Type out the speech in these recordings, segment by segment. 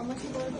Ama şey doğru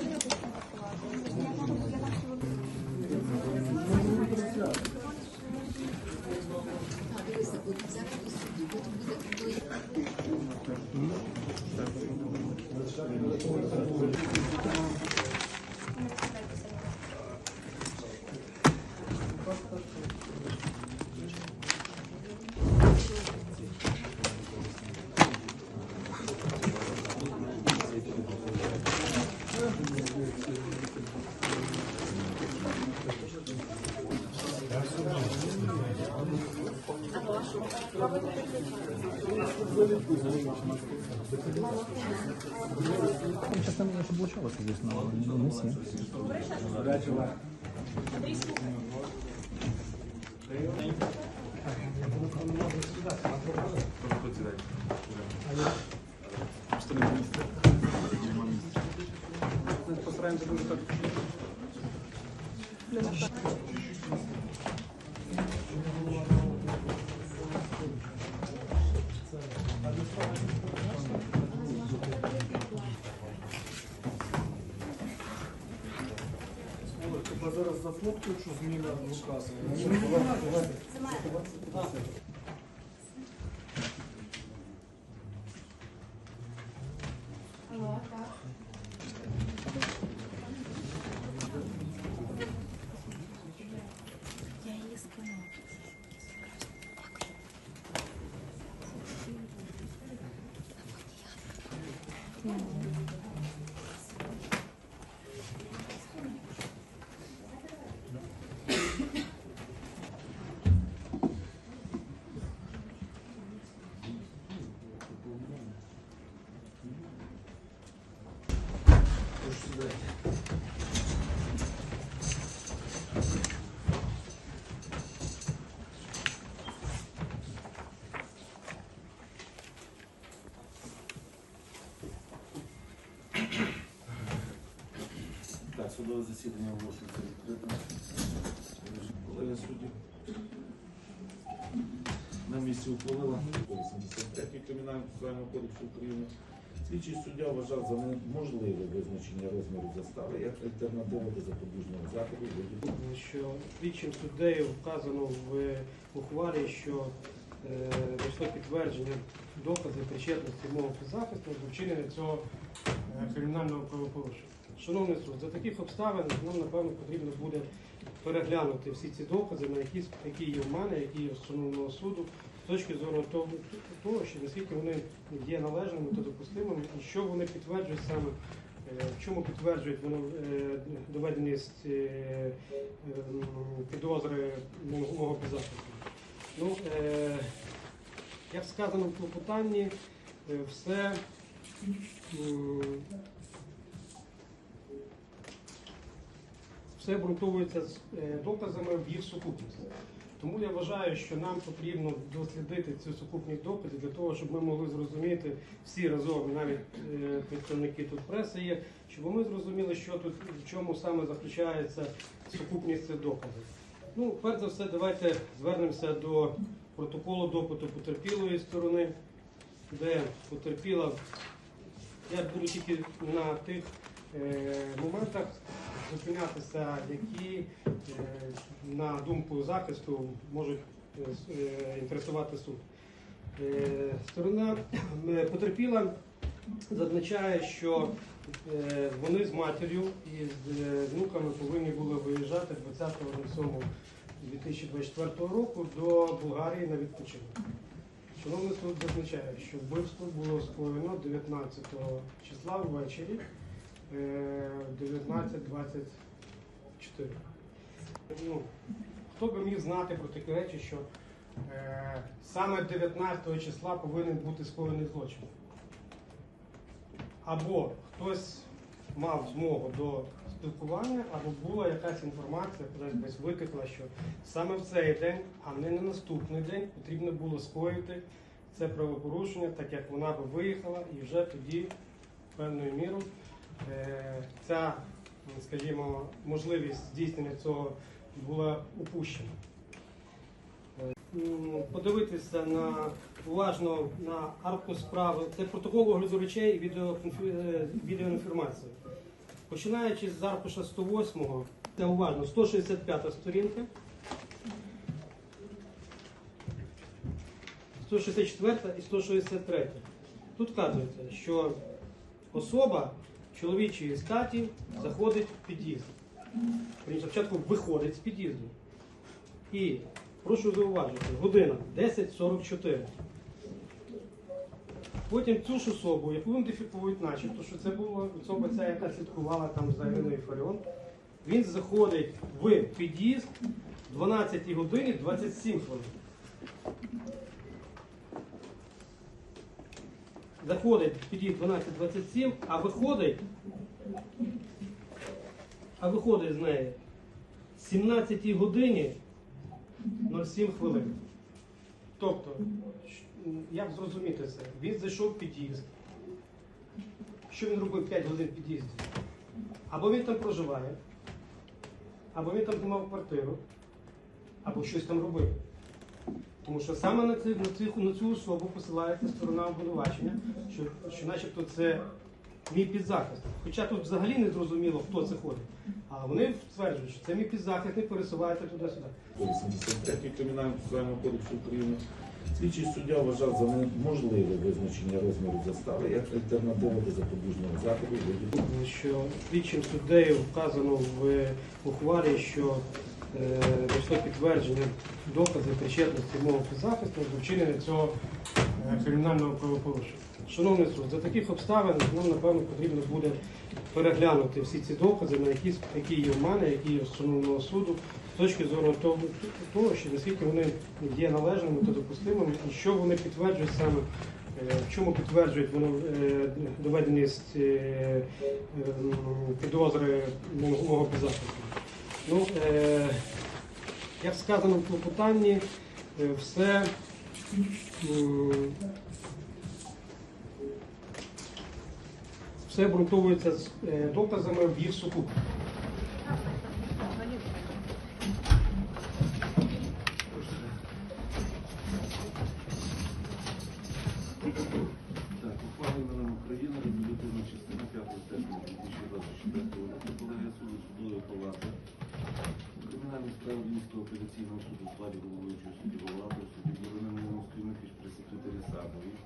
Сейчас нам еще получалось, соответственно, не все. Что не министр? Постараемся тоже так. за фотку, що зміна указу. Алло, так. Я її спину. Дякую. Судове засідання оголошується відкритим. Колеги судді. На місці ухвалила 83 Кримінального процесуального кодексу України. Слідчий суддя вважав за неможливе визначення розміру застави як альтернативу до запобіжного заходу Що слідчим суддею вказано в ухвалі, що е, дійшло підтвердження доказів причетності мого захисту до вчинення цього е, кримінального правопорушення. Шановний суд, за таких обставин нам напевно потрібно буде переглянути всі ці докази, на які, які є в мене, які є в шановного суду, з точки зору того, того, що наскільки вони є належними та допустимими, і що вони підтверджують саме, е, в чому підтверджують воно е, доведеність е, ем, підозри мого підзахисту. Ну, як сказано в клопотанні, все все обґрунтовується з доказами в їх сукупності. Тому я вважаю, що нам потрібно дослідити цю сукупність доказів для того, щоб ми могли зрозуміти всі разом, навіть е, представники тут преси є, щоб ми зрозуміли, що тут в чому саме заключається сукупність цих доказів. Ну, перш за все, давайте звернемося до протоколу допиту потерпілої сторони, де потерпіла. Я буду тільки на тих е, моментах зупинятися, які, е, на думку захисту, можуть е, е, інтересувати суд. Сторона потерпіла зазначає, що вони з матір'ю і з внуками повинні були виїжджати 20.07.2024 року до Болгарії на відпочинок. Шановний суд зазначає, що вбивство було скоєно 19 числа ввечері 19.24. Ну, хто би міг знати про такі речі, що е, саме 19 числа повинен бути скоєний злочин? Або хтось мав змогу до спілкування, або була якась інформація, кудись десь витекла, що саме в цей день, а не на наступний день, потрібно було скоїти це правопорушення, так як вона би виїхала, і вже тоді певною мірою ця, скажімо, можливість здійснення цього була упущена. Е, подивитися на уважно на арку справи. Це протокол огляду речей і е, відеоінформації. Починаючи з аркуша 108, це уважно, 165 сторінка. 164 і 163. Тут вказується, що особа чоловічої статі заходить в під'їзд. Він спочатку виходить з під'їзду. І прошу зауважити, година 10.44. Потім цю ж особу, яку ідентифікують начебто, що це була особа ця, яка слідкувала там за Іриною Фаріон, він заходить в під'їзд 12 годині 27 хвилин. Заходить під'їзд 12.27, а виходить, а виходить з неї 17 годині 07 хвилин. Тобто, як зрозуміти це? Він зайшов в під'їзд. Що він робив 5 годин в під'їзді? Або він там проживає, або він там знімав квартиру, або щось там робив. Тому що саме на, цю, на, цю, на цю особу посилається сторона обвинувачення, що, що начебто це мій підзахист. Хоча тут взагалі не зрозуміло, хто це ходить. А вони стверджують, що це мій підзахисник пересувається туди-сюди. 83 Кримінального процесуального кодексу України. Слідчий суддя вважав за неможливе визначення розміру застави як альтернативу до запобіжного заходу що слідчим суддею вказано в ухвалі, що е, дійшло підтвердження доказів причетності мого підзахисту до вчинення цього е, кримінального правопорушення. Шановний суд, за таких обставин нам напевно потрібно буде переглянути всі ці докази, на які, які є в мене, які є в шановного суду, з точки зору того, того, що наскільки вони є належними та допустимими, і що вони підтверджують саме Е, В чому підтверджують воно е, доведеність е, ем, підозри мого підзахисту? Ну, е, як сказано в клопотанні, е, все все обґрунтовується з е, доказами в їх сукупності. Апеляційного суду в складі головуючого судді Голови судді Ірини Миловської прес-секретарі Садовій.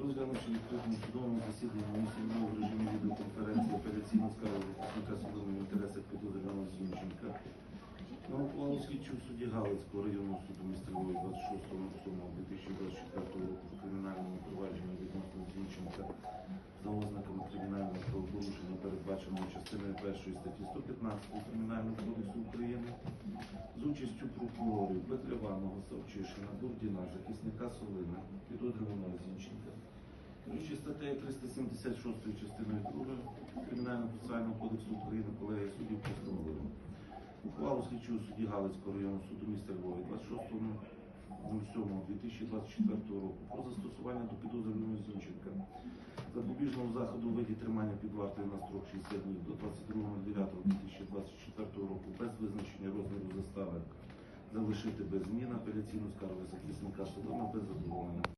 Розглянувши відкритому судовому засіданні місці в режимі відеоконференції апеляційного скаргу захисника судового інтересів підозрюваного Зінченка, на ухвалу слідчого судді Галицького районного суду міста Львова 26.07.2024 відносно за ознаками кримінального правопорушення, передбаченого частиною першої статті 115 Кримінального кодексу України, з участю прокурорів Петріваного, Савчишина, Бурдіна, захисника Солина, підозрюваного Зінченка. Керуючи статтею 376 частиною 2 Кримінального процесуального кодексу України колегія суддів постановила Ухвалу слідчого судді Галицького районного суду міста Львова 26.07.2024 року про застосування до Зінченка запобіжного заходу у виді тримання під вартою на строк 60 днів до 22.09.2024 року без визначення розміру застави залишити без змін апеляційну скаргу захисника судами без задоволення.